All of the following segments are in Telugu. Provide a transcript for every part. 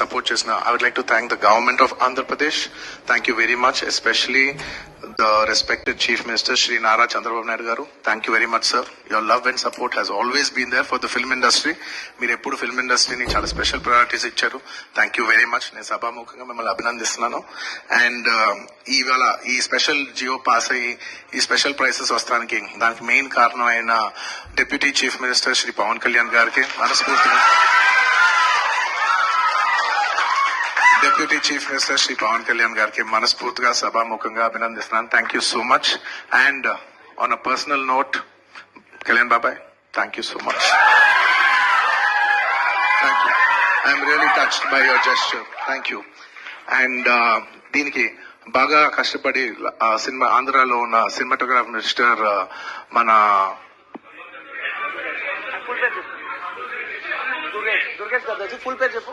సపోర్ట్ చేసిన I would like to thank the government of Andhra Pradesh thank you very much especially the respected chief minister Shri Nara Chandrababu Naidu గారు thank you very much sir your love and support has always been there for the film industry మీరు ఎప్పుడు ఫిల్మ్ ఇండస్ట్రీని చాలా స్పెషల్ ప్రయారిటీస్ ఇచ్చారు. థ్యాంక్ యూ వెరీ మచ్ నేను సభాముఖంగా మిమ్మల్ని అభినందిస్తున్నాను. అండ్ ఇవాళ ఈ స్పెషల్ జియో పాస్ అయ్యి ఈ స్పెషల్ ప్రైసెస్ వస్తానికి దానికి మెయిన్ కారణం అయిన deputy chief minister Shri Pawan Kalyan గారికి మనస్ఫూర్తిగా deputy chief minister Shri Pawan Kalyan గారికి మనస్ఫూర్తిగా సభాముఖంగా అభినందిస్తున్నాను. Thank you so much and on a personal note Kalyan బాబాయ్ thank you so much thank you I'm really touched by your gesture thank you and దీనికి బాగా కష్టపడి సినిమా ఆంధ్రాలో ఉన్న సినిమాటోగ్రాఫ్ మినిస్టర్ మన దుర్గేష్ దుర్గేష్ గారు ఫుల్ పేరు చెప్పు.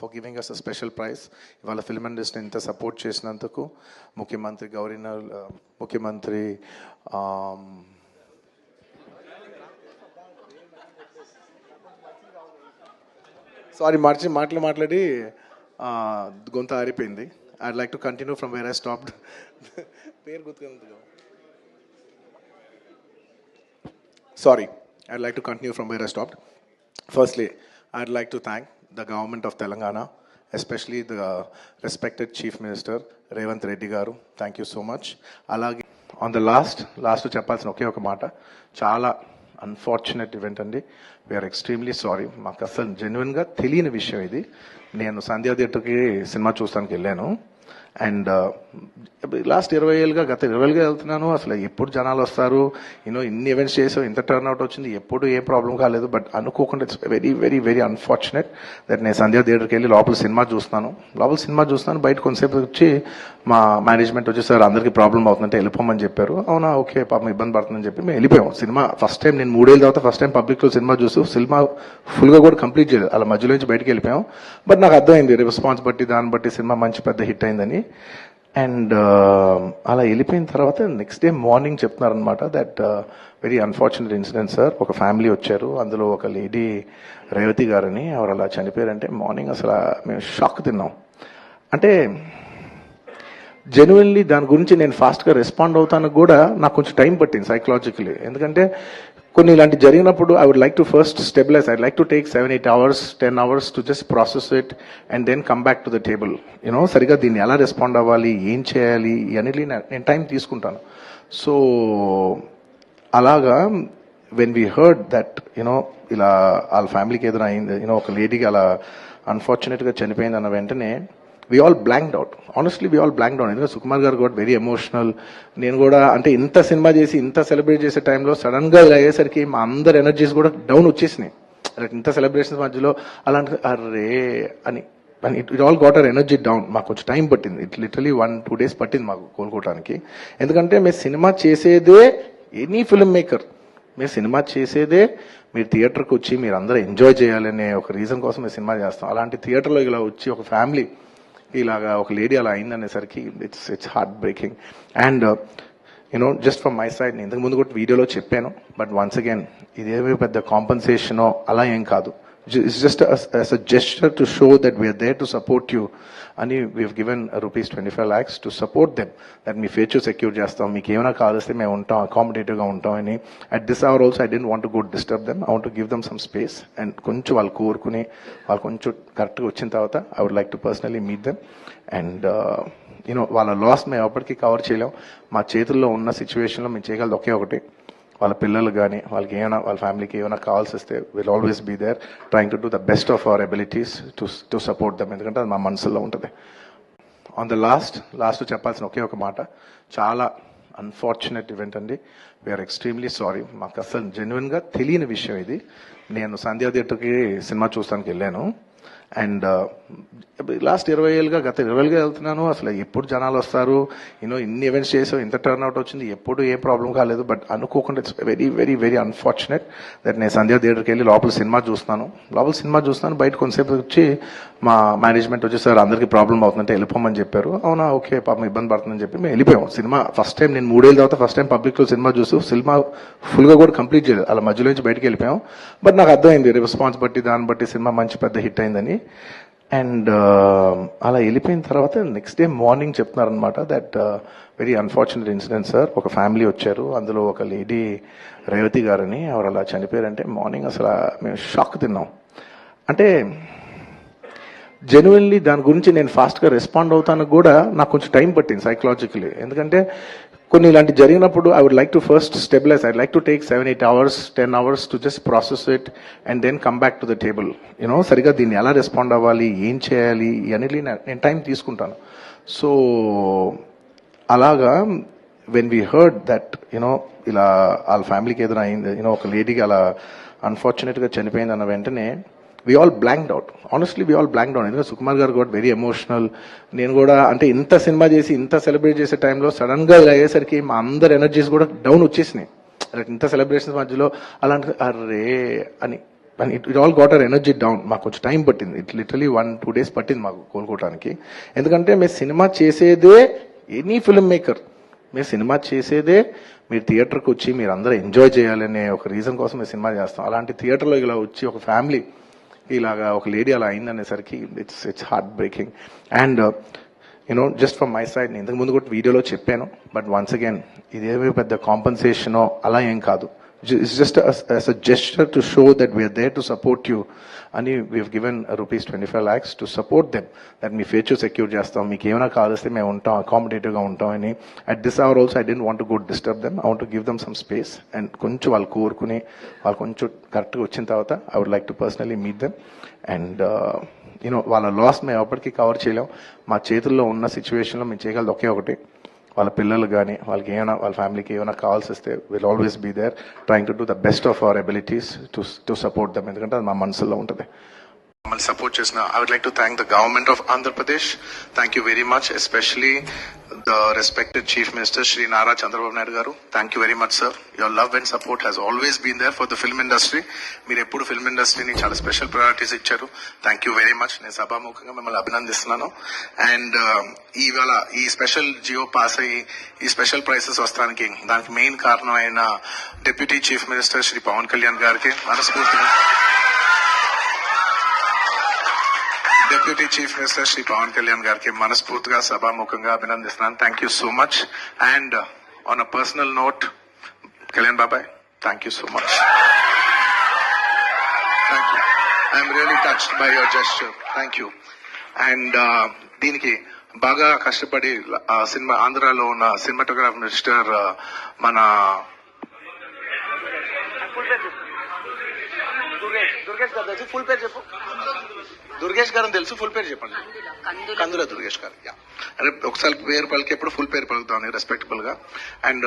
for giving us a special prize ఇవాళ ఫిల్మ్ ఇండస్ట్రీని ఇంత సపోర్ట్ చేసినందుకు ముఖ్యమంత్రి గవర్నర్ ముఖ్యమంత్రి సారీ మార్చి మాటలు మాట్లాడి గొంత ఆరిపోయింది. I like to continue from where I stopped పేరు గుర్తుకు sorry I like to continue from where I stopped firstly I'd like to thank the government of Telangana especially the respected chief minister Revanth Reddy garu. Thank you so much అలాగే ఆన్ ద లాస్ట్ లాస్ట్ చెప్పాల్సిన ఒకే ఒక మాట. చాలా అన్ఫార్చునేట్ ఈవెంట్ అండి. వీఆర్ ఎక్స్ట్రీమ్లీ సారీ మాకు అసలు జెన్యున్గా తెలియని విషయం ఇది. నేను సంధ్యా థియేటర్కి సినిమా చూస్తానికి వెళ్ళాను. అండ్ uh, లాస్ట్ ఇరవై ఏళ్ళుగా గత ఇరవై ఏళ్ళుగా వెళ్తున్నాను అసలు ఎప్పుడు జనాలు వస్తారు? యూనో ఇన్ని ఈవెంట్స్ చేసావు ఇంత టర్న్ అవుట్ వచ్చింది ఎప్పుడు ఏ ప్రాబ్లం కాలేదు. బట్ అనుకోకుండా it's very very very unfortunate that నేను సంధ్యా థియేటర్కి వెళ్ళి లోపల సినిమా చూస్తున్నాను. లోపల సినిమా చూస్తున్నాను. బయట కొంతసేపు వచ్చి మా మేనేజ్మెంట్ వచ్చి సార్ అందరికీ ప్రాబ్లం అవుతుందంటే వెళ్ళిపోమని చెప్పారు. అవునా ఓకే పాపం ఇబ్బంది పడుతుందని చెప్పి మేము వెళ్ళిపోయాం. సినిమా ఫస్ట్ టైం నేను మూడేళ్ళ తర్వాత ఫస్ట్ టైం పబ్లిక్లో సినిమా చూస్తూ సినిమా ఫుల్గా కూడా కంప్లీట్ చేయలేదు. అలా మధ్యలో నుంచి బయటకు వెళ్ళిపోయాం. బట్ నాకు అర్థమైంది రెస్పాన్స్ బట్టి దాన్ని బట్టి సినిమా మంచి పెద్ద హిట్ అయిందని. అండ్ అలా వెళ్ళిపోయిన తర్వాత నెక్స్ట్ డే మార్నింగ్ చెప్తున్నారనమాట that very unfortunate incident sir ఒక ఫ్యామిలీ వచ్చారు. అందులో ఒక లేడీ రేవతి గారని ఆవిడ అలా చనిపోయారంటే మార్నింగ్ అసలు మేము షాక్ తిన్నాం. అంటే జెన్యున్లీ దాని గురించి నేను ఫాస్ట్గా రెస్పాండ్ అవుతాను కూడా నాకు కొంచెం టైం పట్టింది సైకలాజికలీ ఎందుకంటే కొన్ని ఇలాంటి జరిగినప్పుడు I would like to first stabilize I like to take seven eight hours ten hours to just process it and then come back to the table you know సరిగా దీన్ని ఎలా రెస్పాండ్ అవ్వాలి ఏం చేయాలి అని నేను టైం తీసుకుంటాను. సో అలాగా when we heard that you know ఇలా వాళ్ళ ఫ్యామిలీకి ఏదైనా అయింది యూనో ఒక లేడీకి అలా అన్ఫార్చునేట్గా చనిపోయింది అన్న వెంటనే we all blanked out honestly we all blanked out ఎందుకంటే సుకుమార్ గారు కూడా వెరీ ఎమోషనల్ నేను కూడా అంటే ఇంత సినిమా చేసి ఇంత సెలబ్రేట్ చేసే టైంలో సడన్గా అయ్యేసరికి మా అందరి ఎనర్జీస్ కూడా డౌన్ వచ్చేసినాయి. ఇంత సెలబ్రేషన్స్ మధ్యలో అలాంటి అరే అని. And it all got our energy down మాకు కొంచెం టైం పట్టింది. It literally one two days పట్టింది మాకు కోలుకోవడానికి ఎందుకంటే మేము సినిమా చేసేదే ఎనీ ఫిల్మ్ మేకర్ మీరు సినిమా చేసేదే మీరు థియేటర్కి వచ్చి మీరు అందరూ ఎంజాయ్ చేయాలనే ఒక రీజన్ కోసం మేము సినిమా చేస్తాం. అలాంటి థియేటర్లో ఇలా వచ్చి ఒక ఫ్యామిలీ ఇలాగా ఒక లేడీ అలా అయిందనేసరికి it's it's heart breaking and you know just from my side నేను ఇంతకు ముందు కూడా వీడియోలో చెప్పాను బట్ వన్స్ అగైన్ ఇదేమీ పెద్ద కాంపన్సేషనో అలా ఏం కాదు. It's just as a gesture to show that we are there to support you. అని we've given rupees twenty five lakhs to support them that me future secure చేస్తాం. మీకు ఏమైనా కావాల్స్తే మేము ఉంటాం అకామిడేటివ్గా ఉంటాం అని. At this hour also I don't want good disturb them I want give them some space and కొంచెం వాళ్ళు కోరుకుని వాళ్ళు కొంచెం కరెక్ట్గా వచ్చిన తర్వాత I would like to personally meet them and you know వాళ్ళ లాస్ మేము ఎప్పటికీ కవర్ చేయలేం. మా చేతుల్లో ఉన్న సిచ్యువేషన్లో మేము చేయగలదు ఒకే ఒకటి. వాళ్ళ పిల్లలు కానీ వాళ్ళకి ఏమైనా వాళ్ళ ఫ్యామిలీకి ఏమైనా కాల్స్ వస్తే will always be there trying to do the best of our abilities to to support them ఎందుకంటే అది మా మనసులో ఉంటుంది. ఆన్ ద లాస్ట్ లాస్ట్ చెప్పాల్సిన ఒకే ఒక మాట చాలా అన్ఫార్చునేట్ ఈవెంట్ అండి. వీఆర్ ఎక్స్ట్రీమ్లీ సారీ మాకు అసలు జెన్యున్గా తెలియని విషయం ఇది. నేను సంధ్యా థియేటర్కి సినిమా చూస్తానికి వెళ్ళాను. అండ్ uh, లాస్ట్ ఇరవై ఏళ్ళుగా గత ఇరవై ఏళ్ళుగా వెళ్తున్నాను. అసలు ఎప్పుడు జనాలు వస్తారు? యూనో ఇన్ని ఈవెంట్స్ చేసావు ఇంత టర్న్ అవుట్ వచ్చింది ఎప్పుడు ఏ ప్రాబ్లం కాలేదు. బట్ అనుకోకుండా it's very very very unfortunate that నేను సంధ్యా థియేటర్కి వెళ్ళి లోపల సినిమా చూస్తున్నాను. లోపల సినిమా చూస్తున్నాను. బయట కొంతసేపు వచ్చి మా మేనేజ్మెంట్ వచ్చి సార్ అందరికీ ప్రాబ్లం అవుతుందంటే వెళ్ళిపోమని చెప్పారు. అవునా ఓకే పాపం ఇబ్బంది పడుతుందని చెప్పి మేము వెళ్ళిపోయాం. సినిమా ఫస్ట్ టైం నేను మూడేళ్ళ తర్వాత ఫస్ట్ టైం పబ్లిక్లో సినిమా చూస్తూ సినిమా ఫుల్గా కూడా కంప్లీట్ చేయలేదు. అలా మధ్యలో నుంచి బయటకు వెళ్ళిపోయాం. బట్ నాకు అర్థమైంది రెస్పాన్స్ బట్టి దాన్ని బట్టి సినిమా మంచి పెద్ద హిట్ అయిందని. అండ్ um, అలా వెళ్ళిపోయిన తర్వాత నెక్స్ట్ డే మార్నింగ్ చెప్తున్నారనమాట that very unfortunate incident sir ఒక ఫ్యామిలీ వచ్చారు. అందులో ఒక లేడీ రేవతి గారని ఎవరు అలా చనిపోయారంటే మార్నింగ్ అసలు మేము షాక్ తిన్నాం. అంటే జెన్యున్లీ దాని గురించి నేను ఫాస్ట్గా రెస్పాండ్ అవుతాను కూడా నాకు కొంచెం టైం పట్టింది సైకలాజికలీ ఎందుకంటే కొన్ని ఇలాంటి జరిగినప్పుడు I would like to first stabilize I like to take seven eight hours ten hours to just process it and then come back to the table you know సరిగా దీన్ని ఎలా రెస్పాండ్ అవ్వాలి ఏం చేయాలి ఇవన్నీ నేను టైం తీసుకుంటాను. సో అలాగా when we heard that you know ఇలా వాళ్ళ ఫ్యామిలీకి ఏదైనా అయింది యూనో ఒక లేడీకి అలా అన్ఫార్చునేట్గా చనిపోయింది అన్న వెంటనే we all blanked out honestly we all blanked out ఎందుకంటే సుకుమార్ గారు కూడా వెరీ ఎమోషనల్ నేను కూడా అంటే ఇంత సినిమా చేసి ఇంత సెలబ్రేట్ చేసే టైంలో సడన్గా అయ్యేసరికి మా అందరి ఎనర్జీస్ కూడా డౌన్ వచ్చేసినాయి. like ఇంత సెలబ్రేషన్స్ మధ్యలో అలాంటి అరే అని. It it all got our energy down మాకు కొంచెం టైం పట్టింది. It literally one two days పట్టింది మాకు కోలుకోవడానికి ఎందుకంటే మేము సినిమా చేసేదే ఎనీ ఫిల్మ్ మేకర్ మీరు సినిమా చేసేదే మీరు థియేటర్కి వచ్చి మీరు అందరూ ఎంజాయ్ చేయాలనే ఒక రీజన్ కోసం మేము సినిమా చేస్తాం. అలాంటి థియేటర్లో ఇలా వచ్చి ఒక ఫ్యామిలీ ఇలాగా ఒక లేడీ అలా అయిందనేసరికి it's it's heart breaking and you know just from my side నేను ఇంతకు ముందు కూడా వీడియోలో చెప్పాను బట్ వన్స్ అగైన్ ఇదేమీ పెద్ద కాంపన్సేషనో అలా ఏం కాదు. It's just as a gesture to show that we're there to support you అని we've given rupees twenty five lakhs to support them that me future secure చేస్తాం. మీకు ఏమైనా కావాల్స్తే మేము ఉంటాం అకామిడేటివ్గా ఉంటాం అని. At this hour also I don't want to good disturb them I want give them some space and కొంచెం వాళ్ళు కోరుకుని వాళ్ళు కొంచెం కరెక్ట్గా వచ్చిన తర్వాత I would like to personally meet them and you know వాళ్ళ లాస్ మేము ఎప్పటికీ కవర్ చేయలేం. మా చేతుల్లో ఉన్న సిచ్యువేషన్లో మేము చేయగలదు ఒకే ఒకటి. వాళ్ళ పిల్లలు కానీ వాళ్ళకి ఏమైనా వాళ్ళ ఫ్యామిలీకి ఏమైనా కావాల్సి వస్తే will always be there trying to do the best of our abilities to to support them ఎందుకంటే అది మా మనసులో ఉంటుంది. మమ్మల్ని సపోర్ట్ చేసిన I would like to thank the government of Andhra Pradesh thank you very much especially the respected chief minister Shri Nara Chandrababu Naidu గారు thank you very much sir your love and support has always been there for the film industry మీరు ఎప్పుడు ఫిల్మ్ ఇండస్ట్రీని చాలా స్పెషల్ ప్రయారిటీస్ ఇచ్చారు. థ్యాంక్ యూ వెరీ మచ్ నేను సభాముఖంగా మిమ్మల్ని అభినందిస్తున్నాను. అండ్ ఇవాళ ఈ స్పెషల్ జియో పాస్ అయ్యి ఈ స్పెషల్ ప్రైసెస్ వస్తానికి దానికి మెయిన్ కారణం అయిన deputy chief minister Shri Pawan Kalyan గారికి మనస్ఫూర్తిగా deputy chief minister Shri Pawan Kalyan గారికి మనస్ఫూర్తిగా సభాముఖంగా అభినందిస్తున్నాను. Thank you so much and on a personal note Kalyan బాబాయ్ thank you so much thank you I'm really touched by your gesture thank you and దీనికి బాగా కష్టపడి సినిమా ఆంధ్రాలో ఉన్న సినిమాటోగ్రాఫ్ మినిస్టర్ uh, మన దుర్గేష్ దుర్గేష్ గారు ఫుల్ పేరు చెప్పు. దుర్గేష్ గారు అని తెలుసు ఫుల్ పేరు చెప్పండి. కందుల దుర్గేష్ గారు యా. అంటే ఒకసారి పేరు పలికేప్పుడు ఫుల్ పేరు పలుకుతాం రెస్పెక్టబుల్గా. And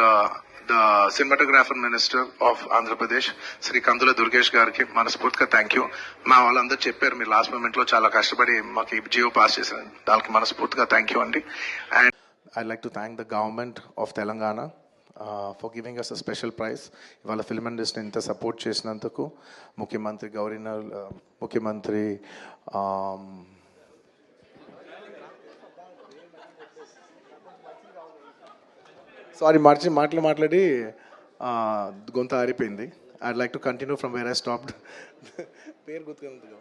the cinematographer minister of Andhra Pradesh Shri Kandula Durgesh గారికి మనస్ఫూర్తిగా థ్యాంక్ యూ మా వాళ్ళందరూ చెప్పారు మీరు లాస్ట్ మూమెంట్లో చాలా కష్టపడి మాకు జియో పాస్ చేశారు. దానికి మనస్ఫూర్తిగా థ్యాంక్ యూ అండి. And I like to thank the government of Telangana for giving us a special prize ఇవాళ ఫిల్మ్ ఇండస్ట్రీని ఇంత సపోర్ట్ చేసినందుకు ముఖ్యమంత్రి గవర్నర్ ముఖ్యమంత్రి సారీ మార్చి మాటలు మాట్లాడి గొంత ఆరిపోయింది. I like to continue from where I stopped పేరు గుర్తుకుంది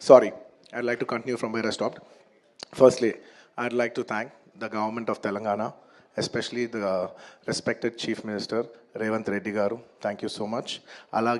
sorry I like to continue from where I stopped firstly I like to thank the government of Telangana, especially the respected Chief Minister Revant Reddy Garu. Thank you so much. Alage